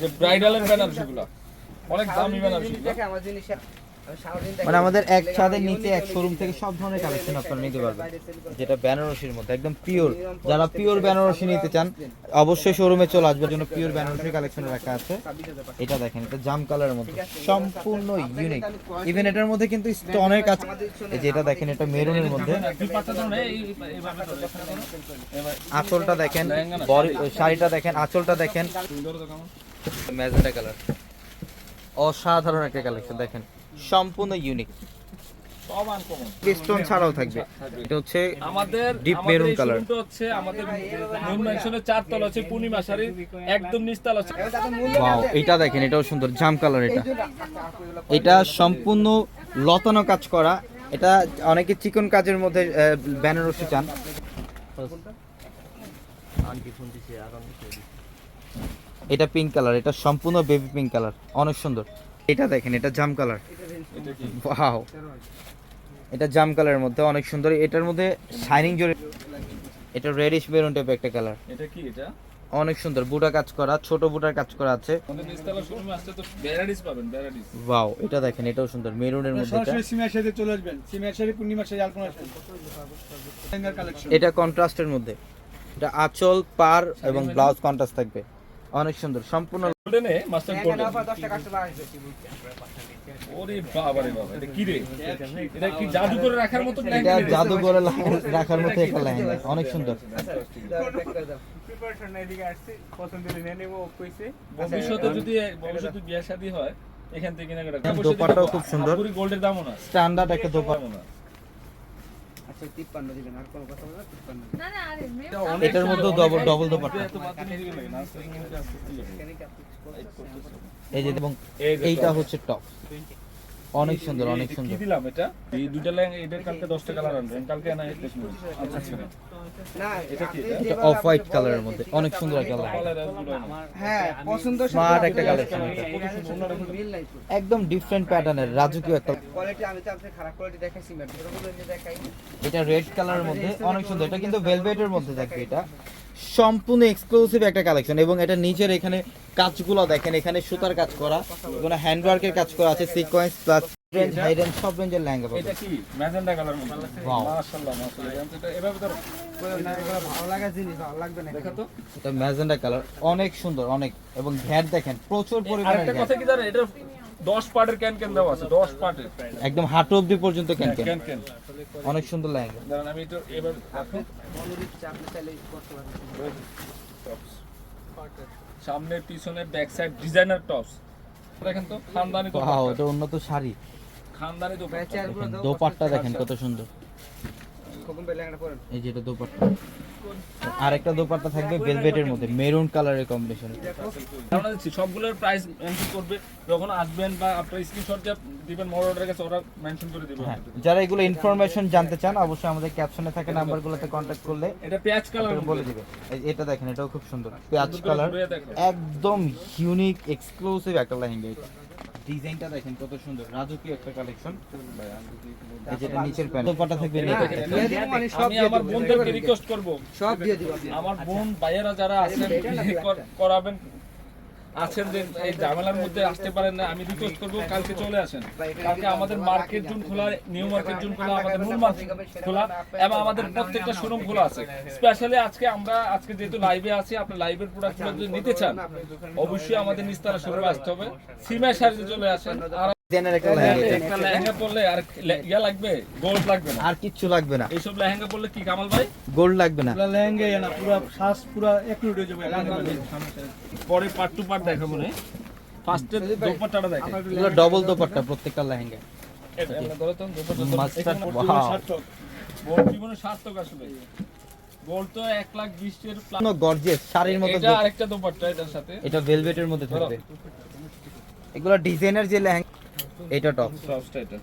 যে ব্রাইডালের বেনারসিগুলো অনেক দামি বেনারসিগুলো দেখে আমার জিনিস। মানে আমাদের এক ছাদের নিচে এক শোরুম থেকে সব ধরনের কালেকশন আপনারা নিতে পারবেন। যেটা বেনারসির মধ্যে একদম পিওর যারা পিওর বেনারসি নিতে চান অবশ্যই শোরুমে চলে আসবে জন্য পিওর বেনারসি কালেকশন রাখা আছে। এটা দেখেন এটা জাম কালারের মধ্যে সম্পূর্ণ ইউনিক ইভেন এটার মধ্যে কিন্তু স্টোনের কাজ এই যে এটা দেখেন এটা মেরুনের মধ্যে। আঁচলটা দেখেন শাড়িটা দেখেন আঁচলটা দেখেন। ম্যাজেন্টা কালার অসাধারণ একটা কালেকশন দেখেন। সম্পূর্ণ ইউনিক সব স্টোন ছাড়াও থাকবে। এটা হচ্ছে আমাদের Deep আমাদের maroon এই color। showroom টা হচ্ছে আমাদের নুন ম্যানশনের চার তলা হচ্ছে পূর্ণিমা শাড়ির একদম নিচতলা তাতে মূল্য ওয়াও এটা দেখেন এটাও সুন্দর জাম কালার এটা। এটা সম্পূর্ণ লতানো কাজ করা। এটা অনেকে চিকন কাজের মধ্যে বেনারসি চান। এটা পিঙ্ক কালার এটা সম্পূর্ণ বেবি পিঙ্ক কালার অনেক সুন্দর। এটা দেখেন এটা জাম কালার। এটা কি? ওয়াও এটা জাম কালারের মধ্যে অনেক সুন্দর। এটার মধ্যে শাইনিং জড়ে এটা রেডিশ মেরুন টাইপ একটা কালার। এটা কি এটা? অনেক সুন্দর বুটা কাজ করা ছোট বুটার কাজ করা আছে। ওয়াও এটা দেখেন এটাও সুন্দর মেরুনের মধ্যে এটা। সাথে চলে আসবেন। সিমের সাথে পূর্ণিমার সাথে আলপনা আসবেন। এটা কন্ট্রাস্টের মধ্যে। এটা আঁচল পার এবং ব্লাউজ কন্ট্রাস্ট থাকবে। অনেক সুন্দর সম্পূর্ণ গোল্ডেনে মাস্টার গোল্ডেন অফার 10 টাকা কাস্টমার আসবে ওরে বাবা রে বাবা এটা কি রে? এটা কি জাদু করে রাখার মতো এটা জাদু করে রাখার মতো একটা লেহেঙ্গা অনেক সুন্দর। প্যাক করে দাও প্রিপারেশন এদিকে আসছে পছন্দ হলে নিয়ে নেব কইছে। ভবিষ্যতে যদি ভবিষ্যতে বিয়ে শাদী হয় এখান থেকে দোপাট্টাও খুব সুন্দর। গোল্ডের দামও না। স্ট্যান্ডার্ড একটা দোপাট্টা। না। এটার মধ্যেও ডবল ডবল তো এই যে এবং এইটা হচ্ছে টপ অনেক সুন্দর অনেক এই- কি সুন্দর। দিলাম এটা? এই দুইটা লেহেঙ্গা এটার কালকে 10 টাকা কালার আনবেন কালকে না এটা শুনুন আচ্ছা আচ্ছা। না এটা কি? এটা? অফ হোয়াইট কালারের মধ্যে অনেক সুন্দর একটা কালার। হ্যাঁ। পছন্দ Smart একটা একদম ডিফারেন্ট প্যাটার্নের রাজকীয় একটা কোয়ালিটি আমি তো আপনাকে খারাপ কোয়ালিটি দেখাইছি দেখাই। এটা রেড কালারের মধ্যে অনেক সুন্দর। এটা কিন্তু ভেলভেটের মধ্যে থাকবে এটা। সম্পূর্ণ এক্সক্লুসিভ একটা কালেকশন এবং এটা নিচের এখানে কাজগুলো দেখেন এখানে সুতার কাজ করা এখানে হ্যান্ডওয়ার্কের কাজ করা আছে sequence plus range high range সব রেঞ্জের লেহেঙ্গা এটা কি? ম্যাজেন্ডা কালার মাশাআল্লাহ মাশাআল্লাহ। এভাবে ধরো। ভালো লাগা জিনিস ভালো লাগবে না দেখা তো। এটা ম্যাজেন্ডা কালার অনেক সুন্দর অনেক। এবং ঘ্যাট দেখেন প্রচুর পরিমাণে আরেকটা কথা কি জানেন? এটা 10 পার্টের ক্যান ক্যান দেওয়া আছে 10 পার্টের একদম হাঁটু অবধি পর্যন্ত ক্যান ক্যান। ক্যান অনেক সুন্দর লেহেঙ্গা। দাঁড়ান আমি এটা এবার সামনে পিছনে ব্যাক সাইড ডিজাইনার টপস দেখেন তো খানদানি তো ওয়াও এটা উন্নত শাড়ি। খানদানি তো দোপাট্টা দেখেন কত সুন্দর। পরেন? এই যে এটা দোপাট্টা। আরেকটা দোপাট্টা থাকবে ভেলভেটের মধ্যে মেরুন কালারের কম্বিনেশন আমরা দিচ্ছি সবগুলোর প্রাইস মেনশন করবে যখন আসবেন বা আপনার স্ক্রিনশট দিয়ে দিবেন মোর অর্ডারের কাছে ওরা মেনশন করে হ্যাঁ যারা এগুলো ইনফরমেশন জানতে চান অবশ্যই আমাদের ক্যাপশনে থাকা নাম্বারগুলোতে কন্ট্যাক্ট করলে এটা পেঁয়াজ কালার বলে দিবে। এটা দেখেন এটাও খুব সুন্দর। পেঁয়াজ কালার একদম ইউনিক এক্সক্লুসিভ একটা লেহেঙ্গা এটা। ডিজাইনটা দেখেন কত সুন্দর। রাজকীয় একটা কালেকশন এই যেটা নিচের প্যান্ট দোপাট্টা থাকবে আমি আমার বোনদেরকে রিকোয়েস্ট করব। সব দিয়ে দিব। আমার বোন ভাইয়েরা যারা আছেন করাবেন আছেন যে এই ঝামেলার মধ্যে আসতে পারেন না, আমি রিকোয়েস্ট করব কালকে চলে আসেন। কালকে আমাদের মার্কেট জোন খোলা নিউ মার্কেট জোন খোলা, আমাদের মূল মার্কেট খোলা, এবং আমাদের প্রত্যেকটা শোরুম খোলা আছে। স্পেশালি আজকে আমরা, আজকে যেহেতু লাইভে আছি আপনি লাইভের প্রোডাক্টগুলো যদি নিতে চান, অবশ্যই আমাদের নিস্তারা শোরুমে আসতে হবে। সিমের সাহায্যে চলে আসেন একটা লেহেঙ্গা এটা। পরলে আর ইয়া লাগবে গোল্ড লাগবে না। আর কিচ্ছু লাগবে না। এইসব লেহেঙ্গা পরলে কি কামাল ভাই? গোল্ড লাগবে না। লেহেঙ্গা না পুরো শ্বাস পুরো এক মিনিট হয়ে যাবে পরে পার্ট টু পার্ট দেখাবো না ফার্স্টে দোপাট্টাটা দেখে এগুলো ডবল দোপাট্টা প্রত্যেকটা লেহেঙ্গা সার্থক। গোল্ড জীবনে সার্থক আসলে। গোল্ড তো এক লাখ এর। গর্জিয়াস শাড়ির মতো এটা আরেকটা দোপাট্টা এটার সাথে। এটা ভেলভেটের মধ্যে থাকবে। এগুলো ডিজাইনার যে লেহেঙ্গা এটা টপ সবটা এটা।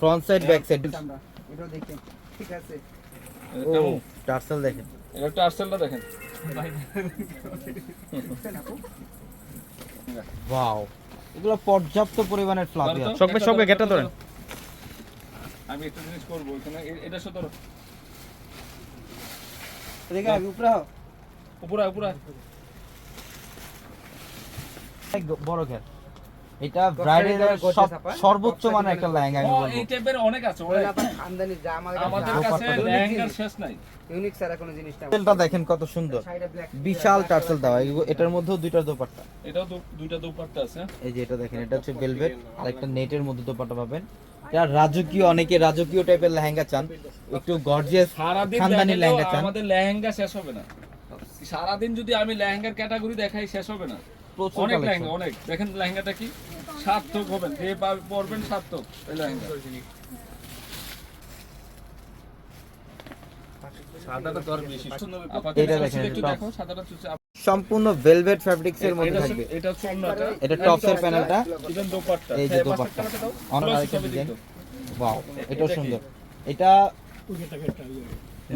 ফ্রন্ট সাইড ব্যাক সাইড এটাও দেখেন ঠিক আছে। ও টার্সেল দেখেন। এটা একটা দেখেন। ওয়াও এগুলো পর্যাপ্ত পরিমাণের ফ্লাফি আছে। সঙ্গে সঙ্গে গেটটা ধরেন। আমি একটা জিনিস করব এখানে এটা সাথে ধরো। দেখে আমি উপরে উপরে উপরে বড় ঘের এটা সর্বোচ্চ মানের একটা লেহেঙ্গা আমি বলব। এই টাইপের অনেক আছে আমদানি যা আমাদের কাছে লেহেঙ্গার শেষ নাই। ইউনিক কোনো জিনিসটা টার্সেলটা দেখেন কত সুন্দর। বিশাল টার্সেল দেওয়া। এটার মধ্যেও দুইটা দোপাট্টা। এটাও দুইটা দুপাট্টা আছে। এই যে এটা দেখেন এটা হচ্ছে ভেলভেট আর একটা নেটের মধ্যে দোপাট্টা পাবেন। এটা রাজকীয় অনেকে রাজকীয় টাইপের লেহেঙ্গা চান। একটু গর্জিয়াস সারাদিন খানদানি লেহেঙ্গা চান। আমাদের লেহেঙ্গা শেষ হবে না। সারাদিন যদি আমি লেহেঙ্গার ক্যাটাগরি দেখাই শেষ হবে না। প্রচুর অনেক লেহেঙ্গা অনেক। দেখেন লেহেঙ্গাটা কি? সার্থক হবেন যে পরবেন সার্থক এই লেহেঙ্গা। এটা এটা সম্পূর্ণ ভেলভেট ফ্যাব্রিক্স এর মধ্যে থাকবে। এটা চন্নাটা এটা টপসের প্যানেলটা এটা দোপাট্টা। এই যে হ্যাঁ, দোপাট্টা। অনেক আরেকটা ডিজাইন। ওয়াও এটাও সুন্দর। এটা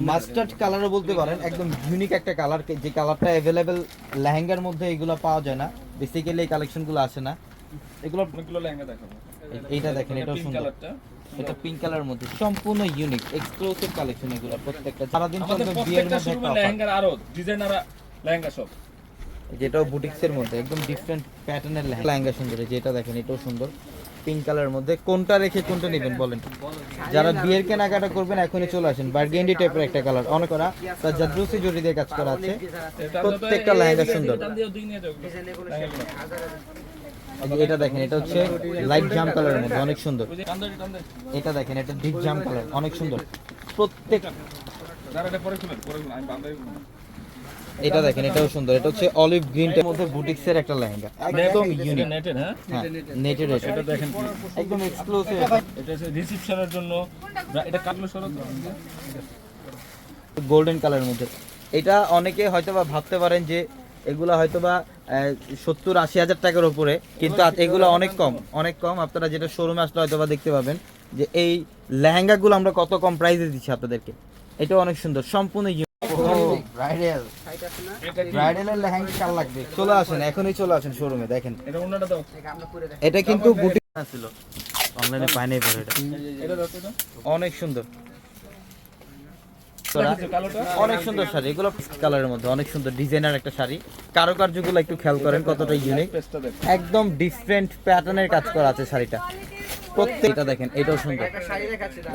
মাস্টার্ড কালারও বলতে পারেন একদম ইউনিক একটা কালার যে কালারটা অ্যাভেলেবেল লেহেঙ্গার মধ্যে এগুলো পাওয়া যায় না। বেসিক্যালি এই কালেকশনগুলো আসে না। এগুলো অনেকগুলো লেহেঙ্গা দেখাবো। এইটা দেখেন এটাও সুন্দর। এটা পিঙ্ক কালার মধ্যে। সম্পূর্ণ ইউনিক এক্সক্লুসিভ কালেকশন এগুলো প্রত্যেকটা। সারাদিন চলবে বিয়ের মধ্যে লেহেঙ্গার আরও ডিজাইনার লেহেঙ্গা সব। যেটাও বুটিক্সের মধ্যে একদম ডিফারেন্ট প্যাটার্নের লেহেঙ্গা সুন্দর এই যে এটা দেখেন এটাও সুন্দর। পিঙ্ক কালারের মধ্যে। কোনটা রেখে কোনটা নেবেন বলেন? যারা বিয়ের কেনাকাটা করবেন এখনই চলে আসেন। বার্গেন্ডি টাইপের একটা কালার অনেক করা তার জাদ্রুসি জড়ি দিয়ে কাজ করা আছে। প্রত্যেকটা লেহেঙ্গা সুন্দর। এটা দেখেন এটা হচ্ছে লাইট জাম কালারের মধ্যে অনেক সুন্দর। এটা দেখেন এটা ডিপ জাম কালার অনেক সুন্দর। প্রত্যেক যারা এটা দেখেন এটাও সুন্দর। এটা হচ্ছে অলিভ গ্রিনটার মধ্যে বুটিক্সের একটা লেহেঙ্গা। একদম ইউনিক নেটের হ্যাঁ? হ্যাঁ নেটের এটা দেখেন একদম এক্সক্লুসিভ এটা হচ্ছে রিসিপশনের জন্য। এটা কাটলো সরত গোল্ডেন কালারের মধ্যে। এটা অনেকে হয়তোবা ভাবতে পারেন যে এগুলা হয়তোবা সত্তর আশি হাজার টাকার উপরে কিন্তু এগুলো অনেক কম অনেক কম। আপনারা যেটা শোরুমে আসলে হয়তোবা দেখতে পাবেন যে এই লেহেঙ্গাগুলো আমরা কত কম প্রাইসে দিচ্ছি আপনাদেরকে। এটা অনেক সুন্দর সম্পূর্ণ ব্রাইডাল ব্রাইডালের লেহেঙ্গা কার লাগবে? চলে আসেন এখনই চলে আসেন শোরুমে দেখেন। এটা অন্যটা দাও। এটা কিন্তু বুটিক ছিল। অনলাইনে পাই নাই পরে এটা এটা দাও। তো অনেক সুন্দর। অনেক সুন্দর শাড়ি এগুলো কালারের মধ্যে অনেক সুন্দর ডিজাইনার একটা শাড়ি। কারুকার্যগুলো একটু খেয়াল করেন কতটা ইউনিক একদম ডিফারেন্ট প্যাটার্নের কাজ করা আছে শাড়িটা। প্রত্যেকটা দেখেন এটাও সুন্দর।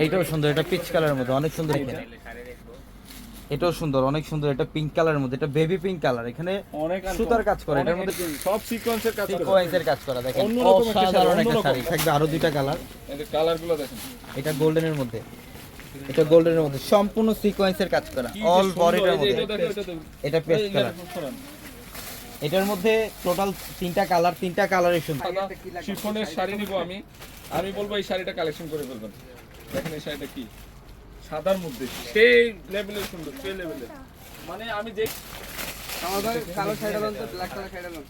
এটাও সুন্দর এটা পিচ কালারের মধ্যে অনেক সুন্দর এখানে এটাও সুন্দর অনেক সুন্দর। এটা পিঙ্ক কালারের মধ্যে এটা বেবি পিঙ্ক কালার এখানে অনেক সুতার কাজ করে এটার মধ্যে সব সিকোয়েন্সের কাজ করে সিকোয়েন্সের কাজ করা দেখেন। অসাধারণ একটা শাড়ি। থাকবে আরও দুইটা কালার এই যে কালারগুলো দেখেন। এটা গোল্ডেনের মধ্যে। এটা গোল্ডেনের মধ্যে সম্পূর্ণ সিকোয়েন্সের কাজ করা। অল বডিটার মধ্যে। এটা পেস্ট কালার এটার মধ্যে টোটাল তিনটা কালার তিনটা কালারের সুন্দর। শিফনের শাড়ি নিব আমি। আমি বলব এই শাড়িটা কালেকশন করে ফেলবেন। দেখেন এই শাড়িটা কি। সাদার মধ্যে সেই লেভেলের সুন্দর সেই লেভেলের মানে আমি যে আমাদের কালো লোন তো ব্ল্যাক কালার শাড়িটা লোন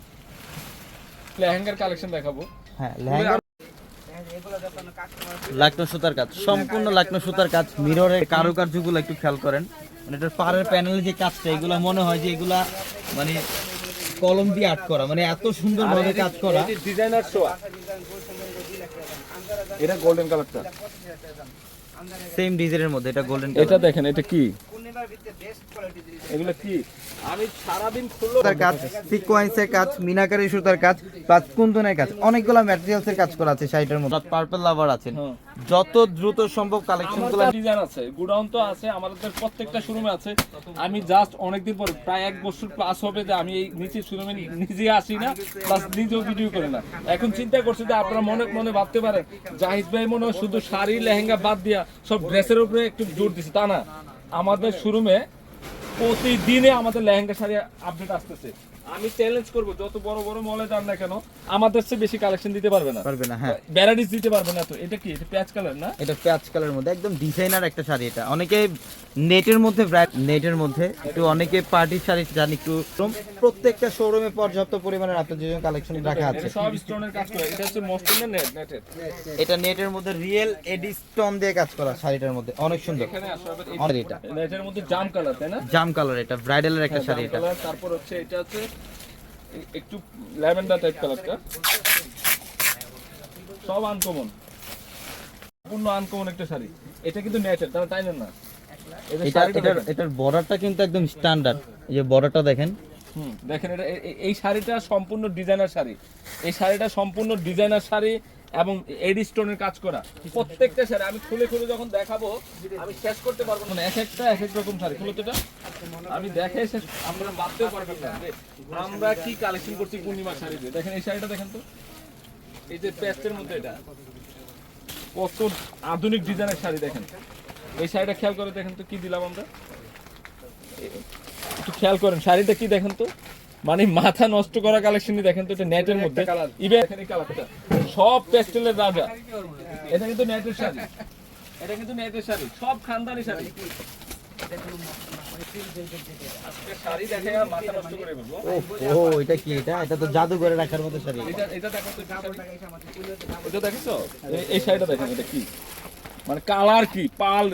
লেহেঙ্গার কালেকশন দেখাবো। হ্যাঁ লেহেঙ্গা লাকনো সুতার কাজ সম্পূর্ণ লাকনো সুতার কাজ মিররের কারুকার্যগুলো একটু খেয়াল করেন। মানে এটার পাড়ের প্যানেলে যে কাজটা এগুলো মনে হয় যে এগুলা মানে কলম দিয়ে আর্ট করা মানে এত সুন্দর ভাবে কাজ করা। ডিজাইনার শো এটা গোল্ডেন কালারটা সেম ডিজাইনের মধ্যে এটা গোল্ডেন এটা দেখেন এটা কি? পূর্ণিমার ভিতরে বেস্ট কোয়ালিটি জিনিস এগুলো কি? আমি সারাদিন খুললো। সুতার কাজ সিকোয়েন্সের কাজ মিনাকারি সুতার কাজ প্লাস কুন্দনের কাজ অনেকগুলো ম্যাটেরিয়ালস এর কাজ করা আছে শাড়িটার মধ্যে। পার্পল লাভার আছেন হ্যাঁ। যত দ্রুত সম্ভব কালেকশনগুলো ডিজাইন আছে গুডাউন তো আছে আমাদের প্রত্যেকটা শোরুমে আছে। আমি জাস্ট অনেকদিন পর প্রায় এক বছর প্লাস হবে যে আমি এই নিচে শোরুমে নিজে আসি না প্লাস নিজেও ভিডিও করি না। এখন চিন্তা করছি যে আপনারা মনে মনে ভাবতে পারেন জাহিদ ভাই মনে হয় শুধু শাড়ি লেহেঙ্গা বাদ দিয়া সব ড্রেসের উপরে একটু জোর দিচ্ছে তা না। আমাদের শোরুমে প্রতিদিনে আমাদের লেহেঙ্গা শাড়ি আপডেট আসতেছে। আমি চ্যালেঞ্জ করব যত বড় বড় মলে যান না কেন আমাদের চেয়ে বেশি কালেকশন দিতে পারবে না। পারবে না হ্যাঁ। ভ্যারাইটিস দিতে পারবে না তো এটা কি? এটা প্যাচ কালার না? এটা প্যাচ কালারের মধ্যে একদম ডিজাইনার একটা শাড়ি এটা। অনেকে নেটের মধ্যে নেটের মধ্যে একটু অনেকে পার্টির শাড়ি চান একটু। প্রত্যেকটা শোরুমে পর্যাপ্ত পরিমাণের আপনার যে কালেকশন রাখা আছে। সব স্টোনের কাজ করে এটা হচ্ছে মসলিনের নেট নেটের এটা নেটের মধ্যে রিয়েল এডি স্টোন দিয়ে কাজ করা শাড়িটার মধ্যে অনেক সুন্দর। এখানে আসো আবার এই- আমাদের এটা নেটের মধ্যে জাম কালার তাই না? জাম কালার এটা ব্রাইডালের একটা শাড়ি এটা। তারপর হচ্ছে এটা হচ্ছে একটু ল্যাভেন্ডার টাইপ কালারটা সব আনকমন পূর্ণ আনকমন একটা শাড়ি। এটা কিন্তু নেটের তারা তাই না। এটা এটা এটার এটার বর্ডারটা কিন্তু একদম স্ট্যান্ডার্ড এই যে বর্ডারটা দেখেন। হুম দেখেন এটা এই শাড়িটা সম্পূর্ণ ডিজাইনার শাড়ি। এই শাড়িটা সম্পূর্ণ ডিজাইনার শাড়ি। এবং এডি স্টোনের কাজ করা। প্রত্যেকটা শাড়ি আমি খুলে খুলে যখন দেখাবো আমি শেষ করতে পারব না। এক একটা এক এক রকম শাড়ি খুলে এটা। আমি দেখে শেষ আমরা ভাবতেও পারবেন না। আমরা কি কালেকশন করছি পূর্ণিমা শাড়িতে দেখেন এই শাড়িটা দেখেন তো। এই যে পেস্টের মধ্যে এটা। কত আধুনিক ডিজাইনের শাড়ি দেখেন। এই শাড়িটা খেয়াল করে দেখেন তো কি দিলাম আমরা। একটু খেয়াল করেন শাড়িটা কি দেখেন তো? মানে মাথা নষ্ট করা কালেকশনই দেখেন তো এটা নেটের মধ্যে। ইভেন এখানে কালারটা সব পেস্টেলের রাজা। এটা কিন্তু নেটের শাড়ি। এটা কিন্তু নেটের শাড়ি। সব খানদানি শাড়ি। এটা কি এটা? এটা তো জাদু করে রাখার মতো শাড়ি। এটা এটা দেখো তো এটা শাড়ি। এটা দেখেছ? এই- শাড়িটা দেখেন এটা কি? মানে কালার কি? পাল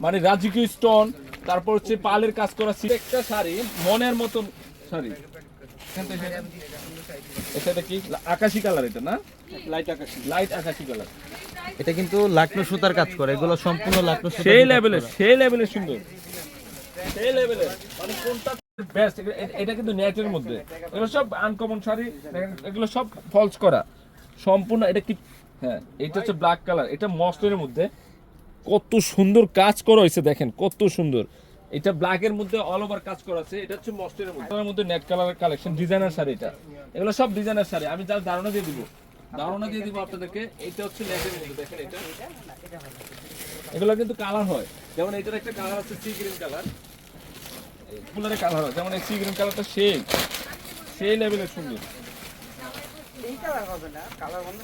মানে রাজকীয় স্টোন তারপর হচ্ছে পালের কাজ করা একটা শাড়ি মনের মতন শাড়ি। এটা এটা কি? আকাশি কালার এটা না? লাইট আকাশি। লাইট আকাশি কালার। এটা কিন্তু লাকনো সুতার কাজ করে। এগুলো সম্পূর্ণ লাকনো সুতার সেই লেভেলের সেই লেভেলের সুন্দর। সেই লেভেলের মানে কোনটা বেস্ট এটা কিন্তু নেটের মধ্যে। এগুলো সব আনকমন শাড়ি দেখেন, এগুলো সব ফলস করা। সম্পূর্ণ এটা কি? হ্যাঁ এটা হচ্ছে ব্ল্যাক কালার এটা মস্তের মধ্যে কত সুন্দর কাজ করা হয়েছে দেখেন। কত সুন্দর। এটা ব্ল্যাকের মধ্যে অল ওভার কাজ করা আছে, এটা হচ্ছে মস্তের মধ্যে। মধ্যে net colour collection designer sari এটা। এগুলো সব ডিজাইনার শাড়ি। আমি যার ধারণা দিয়ে দিব, ধারণা দিয়ে দিব আপনাদেরকে, এটা হচ্ছে নেটের মধ্যে, দেখেন এটা। এগুলো কিন্তু কালার হয়। যেমন এটার একটা কালার আছে সি গ্রিন কালার ফুলের কালার হয়। যেমন এই সি গ্রিন কালারটা সেই সেই লেভেলের সুন্দর। এই কালার হবে না কালার অন্য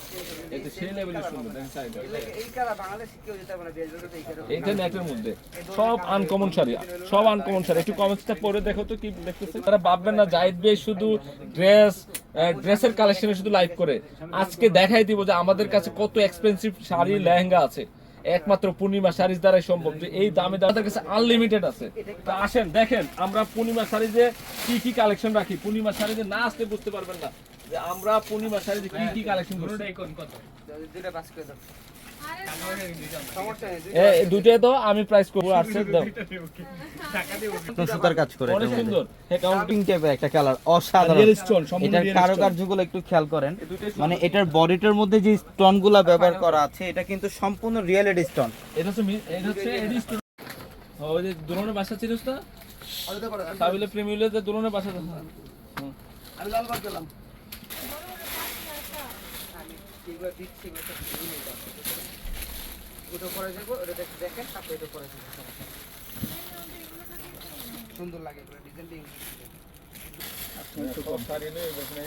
এটা সেই লেভেলের সুন্দর দেখেন শাড়িটা। এই কালার বাংলাদেশে কেউ যেতে পারে না বিয়ের এই কালার এইটা নেটের মধ্যে। সব আনকমন শাড়ি সব আনকমন শাড়ি। একটু কমেন্টসটা পরে দেখো তো কি দেখতেছে তারা ভাববেন না জাহিদ ভাই শুধু ড্রেস ড্রেসের কালেকশনে শুধু লাইভ করে। আজকে দেখাই দিব যে আমাদের কাছে কত এক্সপেন্সিভ শাড়ি লেহেঙ্গা আছে। একমাত্র পূর্ণিমা শাড়ির দ্বারাই সম্ভব যে এই দামে আমাদের কাছে আনলিমিটেড আছে। তা আসেন দেখেন আমরা পূর্ণিমা শাড়ি যে কি কি কালেকশন রাখি? পূর্ণিমা শাড়িতে না আসতে বুঝতে পারবেন না। যে আমরা পূর্ণিমা কি কি কালেকশন করছি। দুইটা পাস করে দাও। সমস্যা নেই এ এই দুটোই তো আমি প্রাইস করব দাও। সুতার কাজ করে অনেক সুন্দর। হ্যাঁ টাইপের একটা কালার অসাধারণ। Real stone, এটার কারুকার্যগুলো একটু খেয়াল করেন। মানে এটার বডিটার মধ্যে যে স্টোনগুলা ব্যবহার করা আছে এটা কিন্তু সম্পূর্ণ রিয়েল এড স্টোন এটা হচ্ছে এটা হচ্ছে এডি স্টোর ওই যে দুলনের বাসা ছিল প্রেমিলে যে দুলনের বাসা হুম। আমি লাল বাদ দিলাম এগুলো দিচ্ছি এগুলো সব দিয়ে নিতে হবে। ওটা করে দেবো ওটা দেখেন তারপর এটা করে দেবো সুন্দর লাগে এগুলো ডিজাইনটা সব শাড়ি নিয়ে এখানে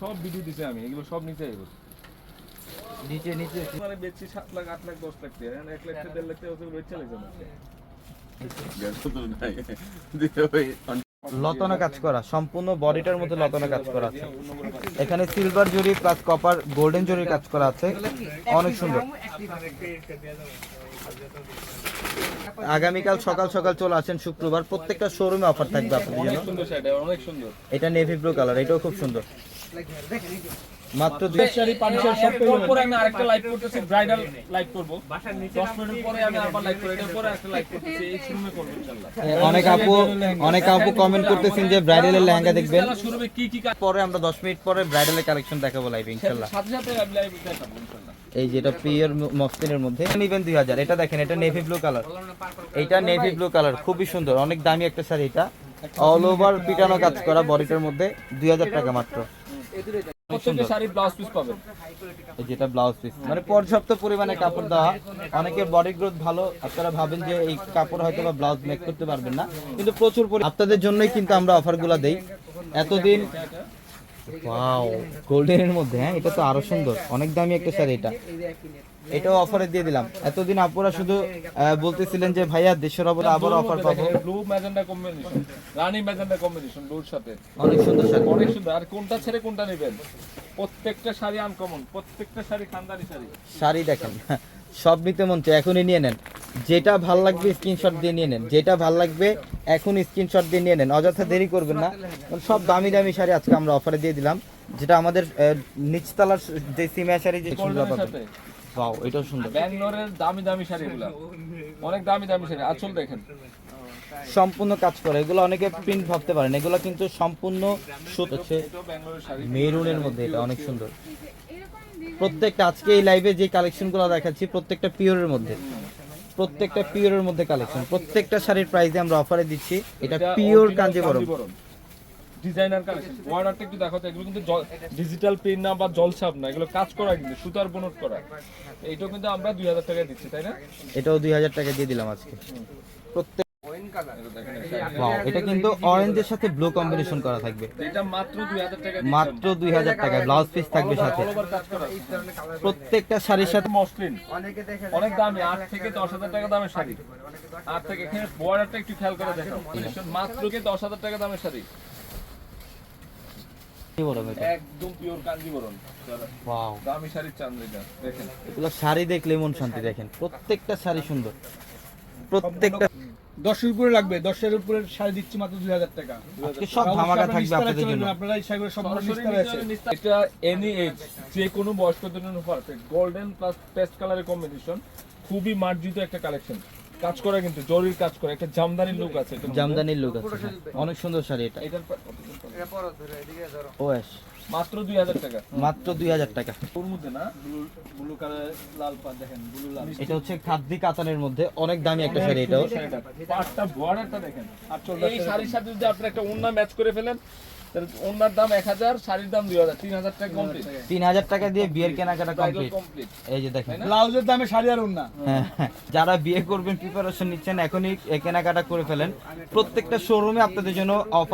সব ভিডিও দিছে আমি এগুলো সব নিচে আইব। নিচে নিচে মানে বেচছি সাত লাখ আট লাখ দশ লাখ টাকা এক লাখ দেড় লাখ টাকা বেচ চলে যাবে লতনা কাজ করা সম্পূর্ণ বডিটার মধ্যে লতনা কাজ করা আছে। এখানে সিলভার জুরি প্লাস কপার গোল্ডেন জুরির কাজ করা আছে। অনেক সুন্দর। আগামীকাল সকাল সকাল চলে আসেন শুক্রবার। প্রত্যেকটা শোরুমে অফার থাকবে আপনাদের জন্য। অনেক সুন্দর এটা নেভি ব্লু কালার এটাও খুব সুন্দর। মাত্র দুই পাঞ্জাবি সব পেয়ে পরে আমি আরেকটা লাইভ করতেছি ব্রাইডাল লাইভ করব। 10 মিনিট পরে আমি আবার লাইভ করব পরে একটা লাইভ করতেছি এই শুরুমে করব ইনশাআল্লাহ অনেক আপু অনেক আপু কমেন্ট করতেছেন যে ব্রাইডালের লেহেঙ্গা দেখবেন। শুরুবে কি কি কাজ পরে আমরা 10 মিনিট পরে ব্রাইডালের কালেকশন দেখাবো লাইভে ইনশাআল্লাহ সাথে সাথে লাইভ দেখাবো ইনশাআল্লাহ এই যেটা পিওর মসলিনের মধ্যে। নিবেন 2000 এটা দেখেন এটা নেভি ব্লু কালার এটা নেভি ব্লু কালার খুবই সুন্দর। অনেক দামি একটা শাড়ি এটা। অল ওভার পিটানো কাজ করা বডিটার মধ্যে 2000 টাকা মাত্র। প্রত্যেকটা শাড়ি ব্লাউজ পিস পাবেন যেটা ব্লাউজ পিস মানে পর্যাপ্ত পরিমাণে কাপড় দেওয়া। অনেকের বডি গ্রোথ ভালো। আপনারা ভাবেন যে এই কাপড় হয়তো বা ব্লাউজ মেক করতে পারবেন না। কিন্তু প্রচুর পরি- আপনাদের জন্যই কিন্তু আমরা অফার অফারগুলো দেই। এতদিন ওয়াও গোল্ডেনের মধ্যে হ্যাঁ? এটা তো আরও সুন্দর। অনেক দামি একটা শাড়ি এটা। এটাও অফারে দিয়ে দিলাম। এতদিন আপুরা শুধু বলতেছিলেন যে ভাইয়া দেশের অবস্থা আবার অফার পাবো। ব্লু ম্যাজেন্ডা কম্বিনেশন রানী ম্যাজেন্ডা কম্বিনেশন ব্লুর সাথে। অনেক সুন্দর শাড়ি। অনেক সুন্দর। আর কোনটা ছেড়ে কোনটা নেবেন? প্রত্যেকটা শাড়ি আনকমন প্রত্যেকটা শাড়ি খানদানি শাড়ি। শাড়ি দেখেন সব নিতে মন চায় এখনই নিয়ে নেন। যেটা ভালো লাগবে স্ক্রিনশট দিয়ে নিয়ে নেন। যেটা ভালো লাগবে এখন স্ক্রিনশট দিয়ে নিয়ে নেন। অযথা দেরি করবেন না। সব দামি দামি শাড়ি আজকে আমরা অফারে দিয়ে দিলাম যেটা আমাদের নিচতলার যে সিমিয়া শাড়ি যে সুন্দর পাবেন। ওয়াও এটাও সুন্দর। ব্যাঙ্গালোরের দামি দামি শাড়ি এগুলা। অনেক দামি দামি শাড়ি। আঁচল দেখেন। সম্পূর্ণ কাজ করে। এগুলো অনেকে প্রিন্ট ভাবতে পারেন। এগুলো কিন্তু সম্পূর্ণ সুত হচ্ছে মেরুনের মধ্যে। এটা অনেক সুন্দর। প্রত্যেকটা আজকে এই লাইভে যে কালেকশনগুলো দেখাচ্ছি প্রত্যেকটা পিওরের মধ্যে। প্রত্যেকটা পিওরের মধ্যে কালেকশন প্রত্যেকটা শাড়ির প্রাইসে আমরা অফারে দিচ্ছি এটা পিওর কাঞ্জিবরম। ডিজাইনার কালেকশন বর্ডারটা একটু দেখো তো এগুলো কিন্তু ডিজিটাল প্রিন্ট না বা জলছাপ না এগুলো কাজ করা কিন্তু সুতার বনট করা। এইটাও কিন্তু আমরা দুই হাজার টাকায় দিচ্ছি তাই না? এটাও দুই হাজার টাকা দিয়ে দিলাম আজকে। প্রত্যেক এটা কিন্তু অরেঞ্জের সাথে ব্লু কম্বিনেশন করা থাকবে। এটা মাত্র দুই হাজার টাকা মাত্র দুই হাজার টাকা ব্লাউজ পিস থাকবে সাথে। কাজ প্রত্যেকটা শাড়ির সাথে মসলিন। অনেকে দেখে অনেক দামি আট থেকে দশ হাজার টাকা দামের শাড়ি। আট থেকে এখানে বর্ডারটা একটু খেয়াল করে দেখো। মাত্র কি দশ হাজার টাকা দামের শাড়ি? একদম পিওর কাঞ্জিবরম ওয়াও দামি শাড়ির চান্দ্রিকা দেখেন। এগুলো শাড়ি দেখলে মন শান্তি দেখেন। প্রত্যেকটা শাড়ি সুন্দর। প্রত্যেকটা দশের উপরে লাগবে দশের উপরে শাড়ি দিচ্ছি মাত্র দুই হাজার টাকা। আজকে সব ধামাকা থাকবে আপনাদের জন্য। আপনারা এই শাড়িগুলো সব সরাসরি নিস্তারে আছে নিচে নিস্তার- এটা এনি এজ যে কোনো বয়স্কদের জন্য পারফেক্ট গোল্ডেন প্লাস পেস্ট কালারের কম্বিনেশন খুবই মার্জিত একটা কালেকশন কাজ করা কিন্তু জরির কাজ করে একটা জামদানি লুক আছে জামদানির লোক আছে হ্যাঁ। অনেক সুন্দর শাড়ি এটা। এটার ধরো ওএস মাত্র দুই হাজার টাকা। মাত্র দুই হাজার টাকা। ওর মধ্যে না ব্লু ব্লু কালার লাল পাড় দেখেন ব্লু লাল। এটা হচ্ছে খাদ্দি কাতানের মধ্যে অনেক দামি একটা শাড়ি এটাও পাটটা বর্ডারটা দেখেন। আর এই শাড়ির সাথে যদি আপনি একটা ওন্না ম্যাচ করে ফেলেন তাহলে দাম এক হাজার শাড়ির দাম দুই হাজার তিন হাজার টাকা কমপ্লিট তিন হাজার টাকা দিয়ে বিয়ের কেনাকাটা কমপ্লিট এই যে দেখেন। ব্লাউজের দামে শাড়ি আর হ্যাঁ, হ্যাঁ। যারা বিয়ে করবেন প্রিপারেশন নিচ্ছেন এখনই কেনাকাটা করে ফেলেন। প্রত্যেকটা শোরুমে আপনাদের জন্য অফার